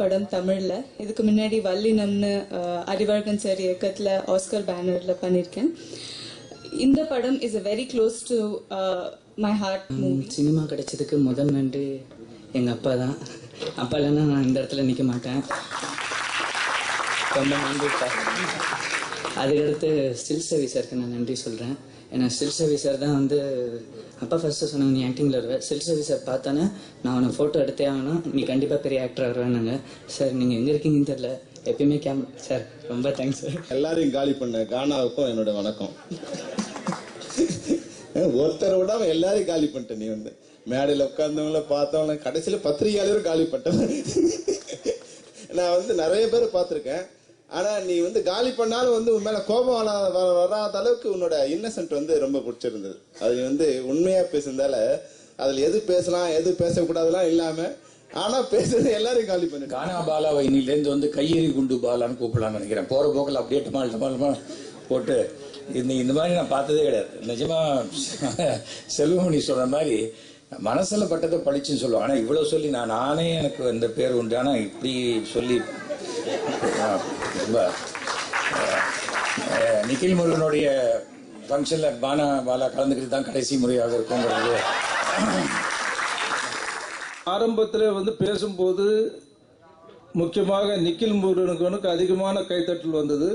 படம் தமிழ்ல. இதுக்கு முன்னாடி வல்லினம்னு அறிவழகன் சார் இயக்கத்துல ஆஸ்கர் பேனர்ல பண்ணியிருக்கேன் இந்த படம் is a very close to my heart movie cinema கிடைச்சதுக்கு முதல் நன்றி. எங்கள் அப்பா தான். அப்பா இல்லைன்னா நான் இந்த இடத்துல நிற்க மாட்டேன். ரொம்ப நன்றிப்பா அதுக்கடுத்து ஸ்டில் சவி சாருக்கு நான் நன்றி சொல்கிறேன் ஏன்னா ஸ்டில் சர்வீஸர் சார் தான் வந்து அப்பா ஃபஸ்ட்டு சொன்னாங்க நீ ஆக்டிங்கில் வருவேன் சில் சர்வீஸர் சார் பார்த்தானே நான் உன்னை ஃபோட்டோ எடுத்தே ஆகணும். நீ கண்டிப்பாக பெரிய ஆக்டர் வருவேன்னாங்க சார் நீங்கள் எங்கே இருக்கீங்கன்னு தெரில எப்பயுமே கேமரா சார் ரொம்ப தேங்க்ஸ் சார். எல்லாரையும் காலி பண்ண கானாவுக்கும் என்னோட வணக்கம். ஒருத்தரை விடாம எல்லாரையும் காலி பண்ணிட்டேன் நீ வந்து. மேடையில் உட்கார்ந்தவங்கள பார்த்தவங்கள கடைசியில் பத்திரிகையாளரும் காலி பண்ணிட்டேன் நான் வந்து நிறைய பேர் பார்த்துருக்கேன். ஆனா நீ வந்து காலி பண்ணாலும் வந்து உன் மேல கோபம் வராத வ- வராத அளவுக்கு உன்னோட இன்னசென்ட் வந்து ரொம்ப பிடிச்சிருந்தது. அது வந்து உண்மையா பேசுனதால அதுல எது பேசலாம் எது பேசக்கூடாதுலாம் இல்லாம ஆனா பேசுறது எல்லாரையும் காலி பண்ணு கானா பாலாவை இன்னிலேருந்து வந்து கையெறி குண்டு பாலான்னு கூப்பிடலாம்னு நினைக்கிறேன். போற போக்கில் அப்படியே டமால் டமால்மா போட்டு இந்த இந்த மாதிரி நான் பார்த்ததே கிடையாது. நிஜமா செல்வமணி சொல்ற மாதிரி மனசில் பட்டதை பழிச்சுன்னு சொல்லுவேன் ஆனால் இவ்வளோ சொல்லி நான் நானே எனக்கு இந்த பேர் உண்டு. ஆனால் இப்படி சொல்லி ரொம்ப முருகனுடைய ஃபங்க்ஷனில் பானா பாலா கலந்துக்கிட்டு தான் கடைசி முறையாக இருக்குங்கிறது. ஆரம்பத்தில் வந்து பேசும்போது முக்கியமாக நிக்கில் முருகனுக்கு அதிகமான கைத்தட்டல் வந்தது.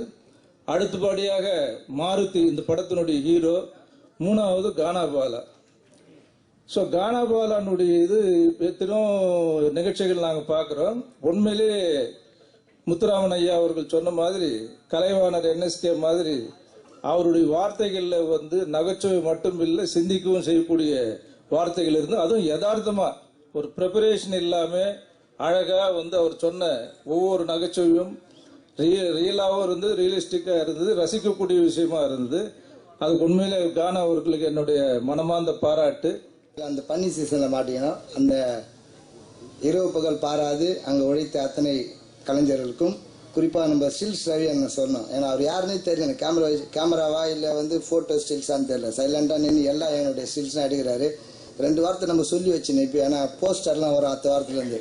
அடுத்தபடியாக மாருதி இந்த படத்தினுடைய ஹீரோ மூணாவது கானா பாலா ஸோ கானா பாலானுடைய இது எத்தனோ நிகழ்ச்சிகள் நாங்கள் பார்க்குறோம். உண்மையிலே முத்துராமன் ஐயா அவர்கள் சொன்ன மாதிரி கலைவாணர் என்எஸ்கே மாதிரி அவருடைய வார்த்தைகளில் வந்து நகைச்சுவை மட்டும் இல்லை சிந்திக்கவும் செய்யக்கூடிய வார்த்தைகள் இருந்து அதுவும் யதார்த்தமாக ஒரு ப்ரிப்பரேஷன் இல்லாமல் அழகாக வந்து அவர் சொன்ன ஒவ்வொரு நகைச்சுவையும் ரியல் ரியலாகவும் இருந்தது ரியலிஸ்டிக்காக இருந்தது ரசிக்கக்கூடிய விஷயமா இருந்தது. அதுக்கு உண்மையிலே கான அவர்களுக்கு என்னுடைய மனமார்ந்த பாராட்டு. அந்த பன்னி சீசனில் மாட்டிங்கன்னா அந்த இரவு பகல் பாராது அங்கே உழைத்த அத்தனை கலைஞர்களுக்கும் குறிப்பாக நம்ம ஸ்டில்ஸ் ரவி என்ன சொன்னோம் ஏன்னா அவர் யாருன்னே தெரியல. கேமரா கேமராவா இல்லை வந்து ஃபோட்டோ ஸ்டில்ஸான்னு தெரியல. சைலண்டாக நின்று எல்லாம் என்னுடைய ஸ்டில்ஸ்லாம் எடுக்கிறாரு. ரெண்டு வாரத்தை நம்ம சொல்லி வச்சுனே இப்போ. ஏன்னா போஸ்டர்லாம் வரும் அடுத்த வாரத்துலேருந்து.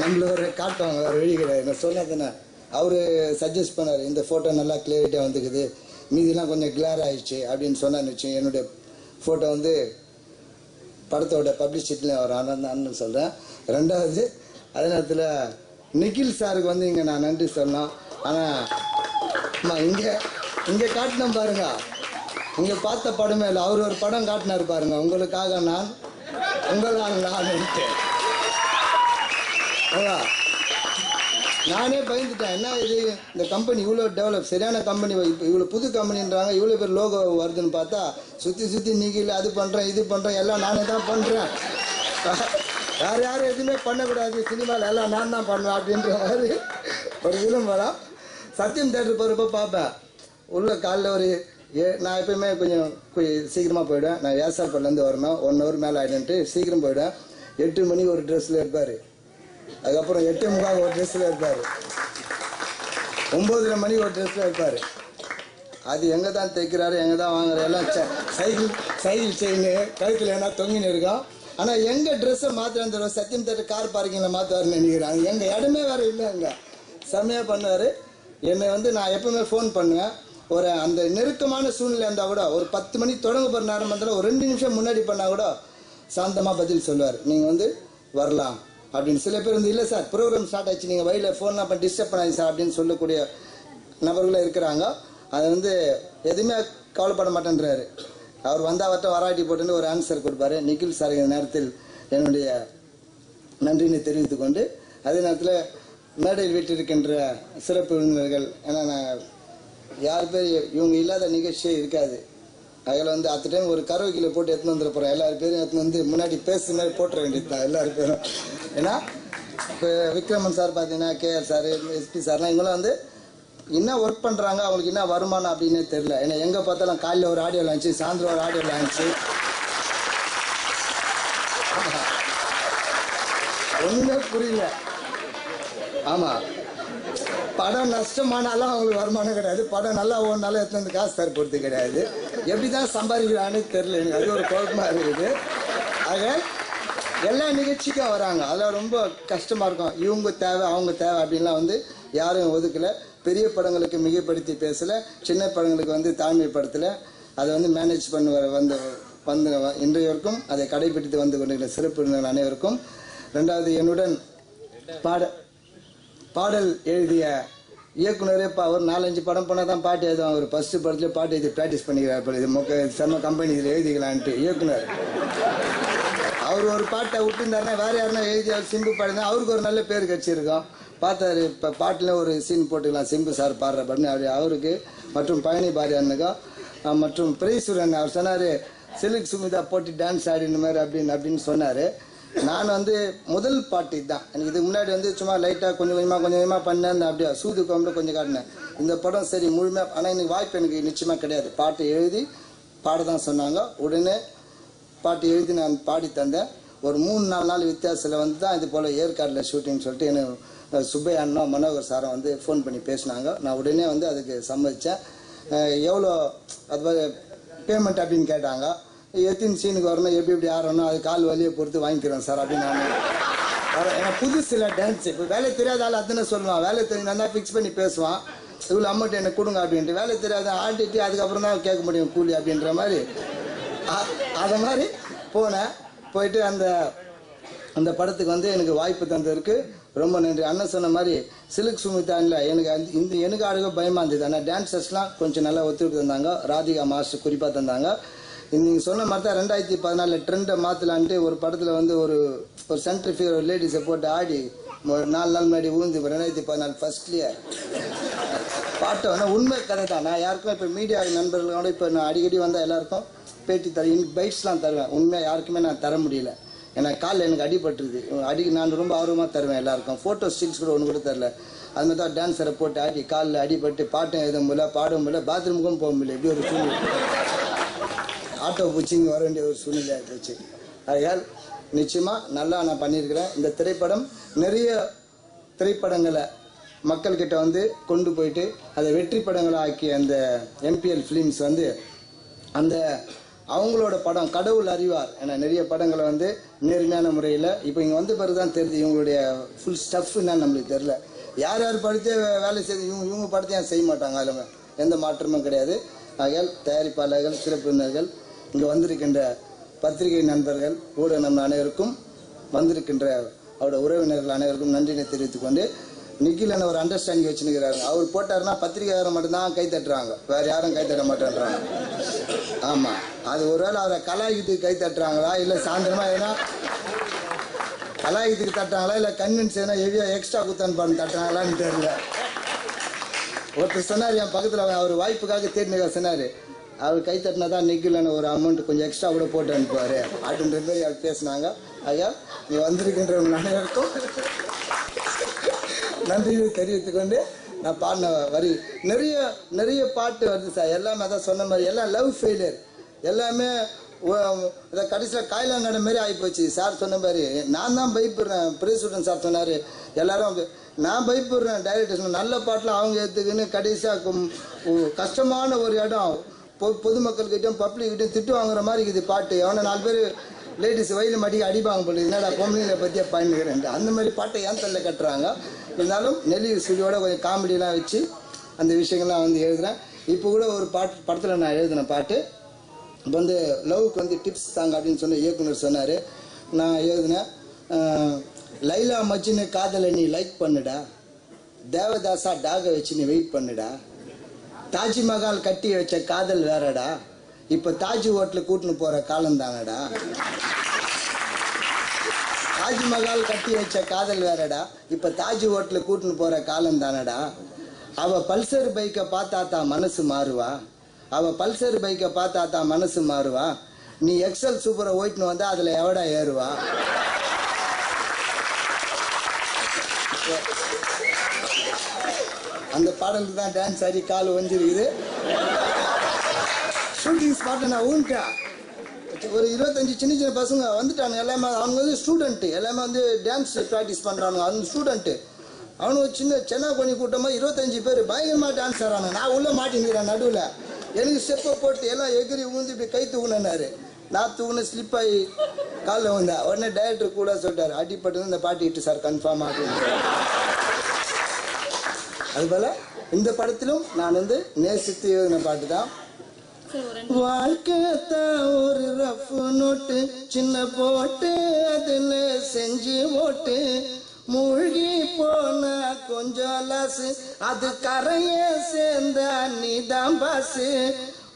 நம்மள ஒரு காட்டுவாங்க அவர் வெளியிடாரு நான் சொன்னதுன்னா அவர் சஜஸ்ட் பண்ணார் இந்த ஃபோட்டோ நல்லா கிளியரிட்டியாக வந்துக்குது. மீதிலாம் கொஞ்சம் கிளியர் ஆயிடுச்சு அப்படின்னு சொன்னான்னு வச்சு என்னுடைய ஃபோட்டோ வந்து படத்தோட பப்ளிசிட்டிலையும் அவர் ஆனந்த் அண்ணன் சொல்கிறேன் ரெண்டாவது அதே நேரத்தில் நிகில் சாருக்கு வந்து இங்கே நான் நன்றி சொல்லணும் ஆனால் இங்கே இங்கே காட்டினோம் பாருங்க. இங்கே பார்த்த படமே இல்லை. அவர் ஒரு படம் காட்டினார் பாருங்க. உங்களுக்காக நான் உங்களால் நான் நானே பயந்துட்டேன். என்ன இது? இந்த கம்பெனி இவ்வளோ டெவலப் சரியான கம்பெனி இப்போ இவ்வளோ புது கம்பெனின்றாங்க இவ்வளோ பேர் லோகோ வருதுன்னு பார்த்தா சுற்றி சுற்றி நிகில் அது பண்ணுறேன் இது பண்ணுறேன் எல்லாம் நானே தான் பண்ணுறேன் யார் யாரும் எதுவுமே பண்ணக்கூடாது. சினிமாவில் எல்லாம் நான் தான் பண்ணுவேன் அப்படின்ற மாதிரி ஒரு விளம்பரம். சத்யம் தேட்டர் போகிறப்ப பார்ப்பேன். உள்ள காலைல ஒரு ஏ நான் எப்பயுமே கொஞ்சம் சீக்கிரமாக போயிடுவேன். நான் ஏசாப்பட்லேருந்து வரணும். ஒன் ஹவர் மேலே ஆகிடுன்ட்டு சீக்கிரம் போயிடுவேன். எட்டு மணிக்கு ஒரு ட்ரெஸ்ஸில் இருப்பார். அதுக்கப்புறம் எட்டு முக்கால் ஒரு ட்ரெஸ்ஸில் இருப்பார். ஒம்பதரை மணிக்கு ஒரு ட்ரெஸ்ஸில் இருப்பார். அது எங்கே தான் தைக்கிறாரு எங்கே தான் வாங்குறாரு எல்லாம் சைக்கிள் சைக்கிள் செயின் கழுத்தில் என்ன தொங்கின்னு இருக்கும் ஆனால் எங்கள் ட்ரெஸ்ஸை மாற்ற சத்தியம் தேட்டர் கார் பார்க்கிங்கில் மாற்றுவாருன்னு நினைக்கிறேன் எங்கள் இடமே வேறு இல்லை அங்கே. செம்மையாக பண்ணுவார். என்னை வந்து நான் எப்பவுமே ஃபோன் பண்ணுவேன். ஒரு அந்த நெருக்கமான சூழ்நிலை இருந்தால் கூட ஒரு பத்து மணி தொடங்க போகிற நேரம் இருந்தாலும் ஒரு ரெண்டு நிமிஷம் முன்னாடி பண்ணால் கூட சாந்தமாக பதில் சொல்லுவார். நீங்கள் வந்து வரலாம் அப்படின்னு. சில பேர் வந்து இல்லை சார் ப்ரோக்ராம் ஸ்டார்ட் ஆச்சு நீங்கள் வழியில் ஃபோன்லாம் பண்ணி டிஸ்டர்ப் பண்ணாது சார் அப்படின்னு சொல்லக்கூடிய நபர்களும் இருக்கிறாங்க. அது வந்து எதுவுமே கவலைப்பட மாட்டேன்றாரு. அவர் வந்தால் அவர்கிட்ட வராட்டி போட்டுன்னு ஒரு ஆன்சர் கொடுப்பாரு. நிக்கில் சார் இந்த நேரத்தில் என்னுடைய நன்றினை தெரிவித்துக் கொண்டு அதே நேரத்தில் மேடையில் வீட்டிருக்கின்ற சிறப்பு விருந்தினர்கள் ஏன்னா நான் யார் பேர் இவங்க இல்லாத நிகழ்ச்சியே இருக்காது. அதில் வந்து அத்த டைம் ஒரு கருவைக்கில போட்டு எடுத்துன்னு வந்துட போகிறோம் எல்லாரும் பேரும் எடுத்துன்னு வந்து முன்னாடி பேசுற மாதிரி போட்டுற வேண்டியது தான் எல்லாரும் பேரும். ஏன்னா இப்போ விக்ரமன் சார் பார்த்தீங்கன்னா கேஆர் சார் எஸ்பி சார்லாம் இவங்களாம் வந்து என்ன ஒர்க் பண்ணுறாங்க அவங்களுக்கு என்ன வருமானம் அப்படின்னே தெரில ஏன்னா எங்கே பார்த்தாலும் காலையில் ஒரு ஆடியோ லான்ச்சு சாயந்தரம் ஒரு ஆடியோ லான்ச்சு ஒன்றுமே புரியல. ஆமாம் படம் நஷ்டமானாலும் அவங்களுக்கு வருமானம் கிடையாது. படம் நல்லா ஓடினாலும் எத்தனை வந்து காசு தர கிடையாது. எப்படி தான் சம்பாதிக்கிறான்னு தெரில எனக்கு. அது ஒரு குழப்பமாக இருக்குது. ஆக எல்லா நிகழ்ச்சிக்கும் வராங்க. அதெல்லாம் ரொம்ப கஷ்டமாக இருக்கும். இவங்க தேவை அவங்க தேவை அப்படின்லாம் வந்து யாரும் ஒதுக்கல. பெரிய படங்களுக்கு மிகைப்படுத்தி பேசல சின்ன படங்களுக்கு வந்து தாழ்மைப்படுத்தலை. அதை வந்து மேனேஜ் பண்ணி வந்து வந்து இன்றைய வரைக்கும் அதை கடைபிடித்து வந்து கொண்டிருக்கிற சிறப்பு அனைவருக்கும். ரெண்டாவது என்னுடன் பாட பாடல் எழுதிய இயக்குனரே இப்போ அவர் நாலஞ்சு படம் போனால் தான் பாட்டு எழுதுவாங்க. அவர் ஃபஸ்ட்டு படத்துல பாட்டு எழுதி ப்ராக்டிஸ் பண்ணிக்கிறார் இப்போ இது. மொக்க செம்ம கம்பெனி இதில் எழுதிக்கலான்ட்டு இயக்குனர். அவர் ஒரு பாட்டை விட்டுருந்தாருன்னா வேறு யாருன்னா எழுதி அவர் சிம்பு பாடினா அவருக்கு ஒரு நல்ல பேர் இருக்கும் பார்த்தாரு இப்போ பாட்டில் ஒரு சீன் போட்டுக்கலாம். சிம்பு சார் பாடுற பண்ணி அப்படி அவருக்கு மற்றும் பழனி பாரியானுக்கும் மற்றும் பிரைசுரன் அவர் சொன்னார் சிலுக் சுமிதா போட்டு டான்ஸ் ஆடின மாதிரி அப்படின்னு அப்படின்னு சொன்னார். நான் வந்து முதல் பாட்டு தான் எனக்கு இதுக்கு முன்னாடி வந்து சும்மா லைட்டாக கொஞ்சம் கொஞ்சமாக கொஞ்சம் கொஞ்சமாக பண்ணேன் அப்படியே சூது கோம்பில் கொஞ்சம் காட்டினேன். இந்த படம் சரி முழுமையாக ஆனால் எனக்கு வாய்ப்பு எனக்கு நிச்சயமாக கிடையாது. பாட்டு எழுதி பாட தான் சொன்னாங்க. உடனே பாட்டு எழுதி நான் பாடி தந்தேன். ஒரு மூணு நாலு நாள் வித்தியாசத்தில் வந்து தான் இது போல் ஏற்காடில் ஷூட்டிங் சொல்லிட்டு எனக்கு சுப்பையா அண்ணா மனோகர் சாரை வந்து ஃபோன் பண்ணி பேசினாங்க. நான் உடனே வந்து அதுக்கு சம்மதித்தேன் எவ்வளோ அது பேமெண்ட் அப்படின்னு கேட்டாங்க. எத்தனை சீனுக்கு வரணும் எப்படி எப்படி ஆறணும் அது கால் வலியை பொறுத்து வாங்கிக்கிறேன் சார் அப்படின்னு நான் புதுசில் டான்ஸ் இப்போ வேலை தெரியாத ஆள் அதுன்னு சொல்லுவான். வேலை தெரிஞ்சு ஃபிக்ஸ் பண்ணி பேசுவான். இவ்வளோ அமௌண்ட் எனக்கு கொடுங்க அப்படின்ட்டு. வேலை தெரியாத ஆடிட்டு அதுக்கப்புறம் தான் கேட்க முடியும் கூலி அப்படின்ற மாதிரி. அதை மாதிரி போனேன். போயிட்டு அந்த அந்த படத்துக்கு வந்து எனக்கு வாய்ப்பு தந்ததற்கு ரொம்ப நன்றி. அண்ணன் சொன்ன மாதிரி சிலுக் சுமிதான்ல எனக்கு அந்த- இந்த எனக்கு ஆடுக பயமாக இருந்தது. ஆனால் டான்சர்ஸ்லாம் கொஞ்சம் நல்லா ஒத்துழைப்பு தந்தாங்க. ராதிகா மாஸ்டர் குறிப்பாக தந்தாங்க. நீங்கள் சொன்ன மாதிரி தான் ரெண்டாயிரத்தி பதினாலில் ட்ரெண்டை மாற்றலான்ட்டு ஒரு படத்தில் வந்து ஒரு ஒரு சென்ட்ரி ஃபீவர் ஒரு லேடிஸை போட்டு ஆடி ஒரு நாலு நாள் முன்னாடி ஊந்து ரெண்டாயிரத்தி பதினாலு ஃபர்ஸ்ட்லேயே பாட்டு வேணா உண்மை கதை தான் நான் யாருக்கும் இப்போ மீடியா நண்பர்களோட இப்போ நான் அடிக்கடி வந்தால் எல்லாருக்கும் பேட்டி தருவேன் பைட்ஸ்லாம் தருவேன். உண்மையாக யாருக்குமே நான் தர முடியல. ஏன்னா காலில் எனக்கு அடிபட்டுருது. அடி நான் ரொம்ப ஆர்வமாக தருவேன் எல்லாருக்கும். ஃபோட்டோ ஸ்டில்ஸ் கூட ஒன்று கூட தரல. அது மாதிரி தான் டான்ஸரை போட்டு ஆடி காலில் அடிபட்டு பாட்டும் எழுத முடியல பாட முடியல பாத்ரூமுக்கும் போக முடியல. இப்படி ஒரு சூழ்நிலை. ஆட்டோ பூச்சிங்க வர வேண்டிய ஒரு சூழ்நிலையாக போச்சு ஆகையால் நிச்சயமாக நல்லா நான் பண்ணியிருக்கிறேன். இந்த திரைப்படம் நிறைய திரைப்படங்களை மக்கள்கிட்ட வந்து கொண்டு போயிட்டு அதை வெற்றி படங்களை ஆக்கிய அந்த எம்பிஎல் ஃபிலிம்ஸ் வந்து அந்த அவங்களோட படம் கடவுள் அறிவார் என நிறைய படங்களை வந்து நேர்மையான முறையில் இப்போ இங்கே வந்த பிறகு தான் தெரியுது இவங்களுடைய ஃபுல் ஸ்டஃப் என்னன்னு நம்மளுக்கு தெரில யார் யார் படித்தே வேலை செய்து இவங்க இவங்க படத்தை ஏன் செய்ய மாட்டாங்க? அதில் எந்த மாற்றமும் கிடையாது. ஆகையால் தயாரிப்பாளர்கள் சிறப்பினர்கள் இங்கே வந்திருக்கின்ற பத்திரிகை நண்பர்கள் ஊடக நம் அனைவருக்கும் வந்திருக்கின்ற அவரோட உறவினர்கள் அனைவருக்கும் நன்றினை தெரிவித்துக் கொண்டு நிக்கிலன்னு ஒரு அண்டர்ஸ்டாண்டிங் வச்சுருக்கிறாரு. அவர் போட்டாருன்னா பத்திரிகையாளர் மட்டும்தான் கை தட்டுறாங்க. வேறு யாரும் கை தட்ட மாட்டேன்றாங்க. ஆமாம் அது ஒருவேளை அவரை கலாய்க்கிறதுக்கு கை தட்டுறாங்களா? இல்லை சாயந்தரமா எதுனா கலாய்க்கிறதுக்கு தட்டுறாங்களா? இல்லை கன்வின்ஸ் எதுனா ஹெவியா எக்ஸ்ட்ரா குத்தான் பண்ணி தட்டுறாங்களான்னு தெரியல. ஒருத்தர் சொன்னார் என் பக்கத்தில் அவர் வாய்ப்புக்காக தேடினதா சொன்னார். அவர் கை தட்டினா தான் நிற்கலன்னு ஒரு அமௌண்ட் கொஞ்சம் எக்ஸ்ட்ரா கூட போட்டு அனுப்புவார். அப்படின்ற மாதிரி அவர் பேசினாங்க. ஐயா நீ வந்திருக்கின்ற உங்கள் அனைவருக்கும் நன்றியை தெரிவித்துக் கொண்டு நான் பாடின வரி. நிறைய நிறைய பாட்டு வருது சார். எல்லாமே அதான் சொன்ன மாதிரி. எல்லாம் லவ் ஃபெயிலியர் எல்லாமே இதை கடைசியில் காயிலாங்கான மாதிரி ஆகிப்போச்சு சார் சொன்ன மாதிரி நான் தான் பயப்படுறேன். பிரேசுடன் சார் சொன்னார். எல்லாரும் நான் பயப்படுறேன் டைரக்டர் நல்ல பாட்டில் அவங்க எடுத்துக்கின்னு கடைசியாக கஷ்டமான ஒரு இடம். பொ பொதுமக்கள்கிட்டையும் பப்ளிக்கிட்டையும் திட்டு வாங்குற மாதிரி இருக்குது பாட்டு. அவனை நாலு பேர் லேடிஸ் வயலில் மாட்டி அடிப்பாங்க போல. என்னடா பொம்பளைங்களை பற்றியே பண்ணிக்கிறேன் அந்த மாதிரி பாட்டை ஏன் தள்ள கட்டுறாங்க? இருந்தாலும் நெல்லி சுழியோட கொஞ்சம் காமெடியெலாம் வச்சு அந்த விஷயங்கள்லாம் வந்து எழுதுகிறேன் இப்போ கூட ஒரு பாட்டு படத்தில் நான் எழுதின பாட்டு. இப்போ வந்து லவ்க்கு வந்து டிப்ஸ் தாங்க அப்படின்னு சொன்ன இயக்குனர் சொன்னார். நான் எழுதினேன் லைலா மஜ்னு காதலை நீ லைக் பண்ணுடா. தேவதாசா டாகை வச்சு நீ வெயிட் பண்ணுடா. தாஜ்மஹால் கட்டி வச்ச காதல் வேறடா. இப்போ தாஜ் ஹோட்டலுக்கு கூட்டின்னு போகிற காலம் தானடா. தாஜ்மஹால் கட்டி வச்ச காதல் வேறடா. இப்போ தாஜ் ஹோட்டலுக்கு கூட்டின்னு போகிற காலம் தானடா. அவள் பல்சர் பைக்கை பார்த்தா தான் மனசு மாறுவா. அவன் பல்சர் பைக்கை பார்த்தா தான் மனசு மாறுவா. நீ எக்ஸல் சூப்பரை ஓட்டின்னு வந்தால் அதில் எவடா ஏறுவா? அந்த பாடலுக்கு தான் டான்ஸ் ஆடி கால் வஞ்சிருக்குது. ஷூட்டிங் ஸ்பாட்டை நான் ஊன்ட்டேன் ஒரு இருபத்தஞ்சு சின்ன சின்ன பசங்க வந்துட்டானுங்க. எல்லாமே அவங்க வந்து ஸ்டூடெண்ட்டு எல்லாமே வந்து டான்ஸ் ப்ராக்டிஸ் பண்ணுறானுங்க அந்த ஸ்டூடெண்ட்டு அவனுங்க சின்ன சென்னா கொஞ்சி கூட்டமாக இருபத்தஞ்சு பேர் பயங்கரமாக டான்ஸ் ஆடுறாங்க நான் உள்ளே மாட்டிங்கிறேன் நடுவில். எனக்கு ஸ்டெப்பை போட்டு எல்லாம் எகிரி ஊந்து இப்படி கை தூக்குனாரு நான் தூங்கின ஸ்லிப் ஆகி காலில் வந்தேன் உடனே டைரக்டர் கூட சொல்லிட்டாரு அடிப்பட்டது இந்த பாட்டு இட்டு சார் கன்ஃபார்ம் அப்படின்னு அதுபோல இந்த படத்திலும் நான் வந்து நேசித்து எழுதின பாட்டு தான். வாழ்க்கைத்தான் ஒரு ரஃப் நோட்டு சின்ன போட்டு அதில் செஞ்சு ஓட்டு. மூழ்கி போன கொஞ்சம் லசு அது கரைய சேர்ந்த நீதான் பாசு.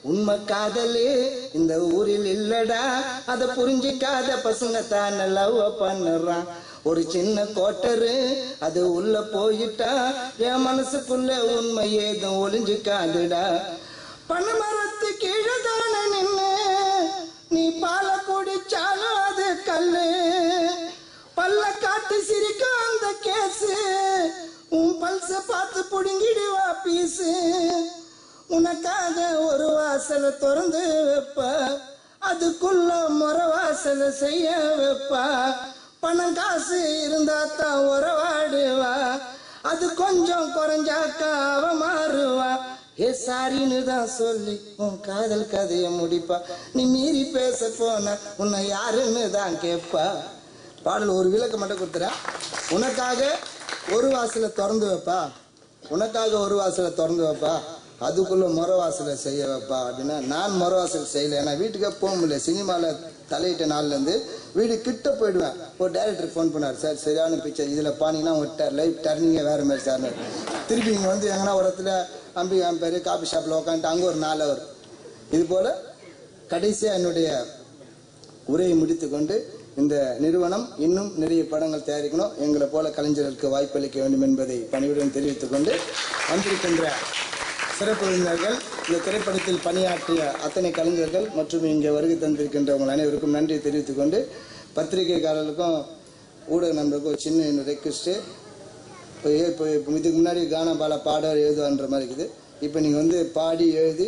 உண்மை காதலு இந்த ஊரில் இல்லடா அத புரிஞ்சிக்காத பசங்க தான் லவ் பண்ணுறான் ஒரு சின்ன கோட்டரு அது உள்ள போயிட்டா என் மனசுக்குள்ள உண்மை ஏதும் ஒளிஞ்சுக்காதுடா. பணமரத்து கீழே பார்த்து புடுங்கிடுவா பீஸு உனக்காக ஒரு வாசலை திறந்து வைப்ப. அதுக்குள்ள முறை வாசலை செய்ய வைப்பா. பணம் காசு இருந்தா தான் உறவாடுவா. அது கொஞ்சம் குறைஞ்சாக்கா அவ மாறுவா. ஏ சாரின்னு தான் சொல்லி உன் காதல் கதையை முடிப்பா. நீ மீறி பேச போன உன்னை யாருன்னு தான் கேட்பா பாடல் ஒரு விளக்க மட்டும் கொடுத்துறேன் உனக்காக ஒரு வாசலை திறந்து வைப்பா. உனக்காக ஒரு வாசலை திறந்து வைப்பா. அதுக்குள்ள முறை வாசலை செய்ய வைப்பா அப்படின்னா நான் முறை வாசல் செய்யல. ஏன்னா வீட்டுக்கே போக முடியல. சினிமாவில் தலையிட்ட நாள்லேருந்து வீடு கிட்ட போயிடுவேன். ஒரு டைரக்டர் ஃபோன் பண்ணார். சார் சரியான பிக்சர் இதில் பானீங்கன்னா உங்க லைஃப் டர்னிங்கே வேறு மாதிரி சார். திருப்பி இங்கே வந்து எங்கன்னா ஒரு இடத்துல அம்பிகா பேர் காபி ஷாப்பில் உட்காந்துட்டு அங்கே ஒரு நாலு அவர். இது போல் கடைசியாக என்னுடைய உரையை முடித்துக்கொண்டு இந்த நிறுவனம் இன்னும் நிறைய படங்கள் தயாரிக்கணும். எங்களை போல கலைஞர்களுக்கு வாய்ப்பளிக்க வேண்டும் என்பதை பணியுடன் தெரிவித்துக் கொண்டு வந்திருக்கின்ற சிறப்பு விருந்தினர்கள் இந்த திரைப்படத்தில் பணியாற்றிய அத்தனை கலைஞர்கள் மற்றும் இங்கே வருகை தந்திருக்கின்ற உங்கள் அனைவருக்கும் நன்றி தெரிவித்துக் கொண்டு பத்திரிகைக்காரர்களுக்கும் ஊடக நண்பருக்கும் சின்ன ரெக்வஸ்ட்டு இப்போ இதுக்கு முன்னாடி கானா பால பாட எழுதுவான்ற மாதிரி இருக்குது. இப்போ நீங்கள் வந்து பாடி எழுதி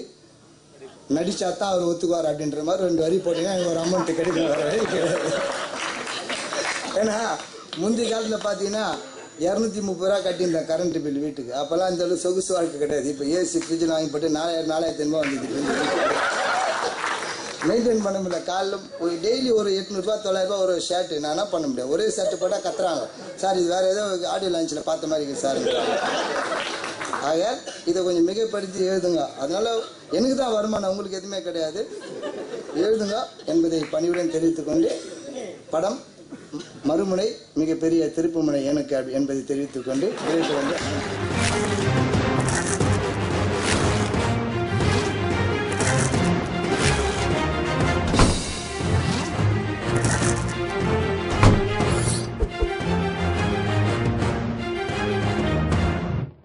நடிச்சா தான் அவர் ஒத்துக்குவார் அப்படின்ற மாதிரி ரெண்டு வரி போட்டீங்கன்னா எனக்கு ஒரு அமௌண்ட் கிடைக்கும் கிடையாது. ஏன்னா முந்தைய காலத்தில் பார்த்தீங்கன்னா இரநூத்தி முப்பது ரூபா கட்டியிருந்தேன் கரண்ட் பில் வீட்டுக்கு. அப்போல்லாம் இந்த அளவு சொகுசு வாழ்க்கை கிடையாது. இப்போ ஏசி ஃப்ரிட்ஜில் வாங்கி போட்டு நாலாயிரம் நாலாயிரத்தி ஐநூறுபா வந்துருக்கு மெயின்டைன் பண்ண முடியல. காலைல போய் டெய்லி ஒரு எட்நூறுபா தொள்ளாயிரரூபா ஒரு ஷர்ட்டு நான் என்ன பண்ண முடியாது ஒரே ஷர்ட் போட்டால் கத்துறாங்க. சார் இது வேறு ஏதோ ஆடியோ லான்ச்சில் பார்த்த மாதிரி இருக்குது சார் ஆக இதை கொஞ்சம் மிகைப்படுத்தி எழுதுங்க. அதனால எனக்கு தான் வருமானம் உங்களுக்கு எதுவுமே கிடையாது. எழுதுங்க என்பதை பணிவுடன் தெரிவித்துக் கொண்டு படம் மறுமுனை மிகப்பெரிய திருப்புமுனை எனக்கு என்பதை தெரிவித்துக் கொண்டு